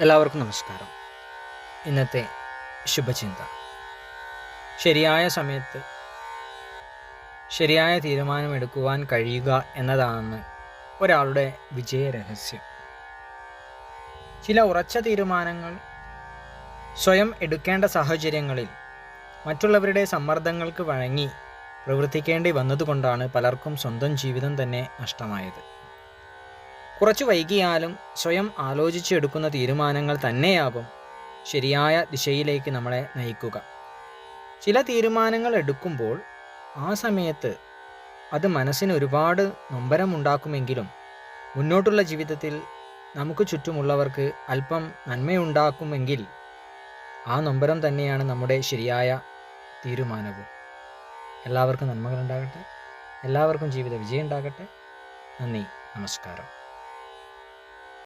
എല്ലാവർക്കും നമസ്കാരം. ഇന്നത്തെ ശുഭചിന്ത. ശരിയായ സമയത്ത് ശരിയായ തീരുമാനമെടുക്കുവാൻ കഴിയുക എന്നതാണ് ഒരാളുടെ വിജയരഹസ്യം. ചില ഉറച്ച തീരുമാനങ്ങൾ സ്വയം എടുക്കേണ്ട സാഹചര്യങ്ങളിൽ മറ്റുള്ളവരുടെ സമ്മർദ്ദങ്ങൾക്ക് വഴങ്ങി പ്രവർത്തിക്കേണ്ടി വന്നതുകൊണ്ടാണ് പലർക്കും സ്വന്തം ജീവിതം തന്നെ നഷ്ടമായത്. കുറച്ച് വൈകിയാലും സ്വയം ആലോചിച്ചെടുക്കുന്ന തീരുമാനങ്ങൾ തന്നെയാകും ശരിയായ ദിശയിലേക്ക് നമ്മളെ നയിക്കുക. ചില തീരുമാനങ്ങൾ എടുക്കുമ്പോൾ ആ സമയത്ത് അത് മനസ്സിന് ഒരുപാട് നൊമ്പരമുണ്ടാക്കുമെങ്കിലും മുന്നോട്ടുള്ള ജീവിതത്തിൽ നമുക്ക് ചുറ്റുമുള്ളവർക്ക് അല്പം നന്മയുണ്ടാക്കുമെങ്കിൽ ആ നൊമ്പരം തന്നെയാണ് നമ്മുടെ ശരിയായ തീരുമാനവും. എല്ലാവർക്കും നന്മകളുണ്ടാകട്ടെ. എല്ലാവർക്കും ജീവിത വിജയം ഉണ്ടാകട്ടെ നന്ദി. നമസ്കാരം.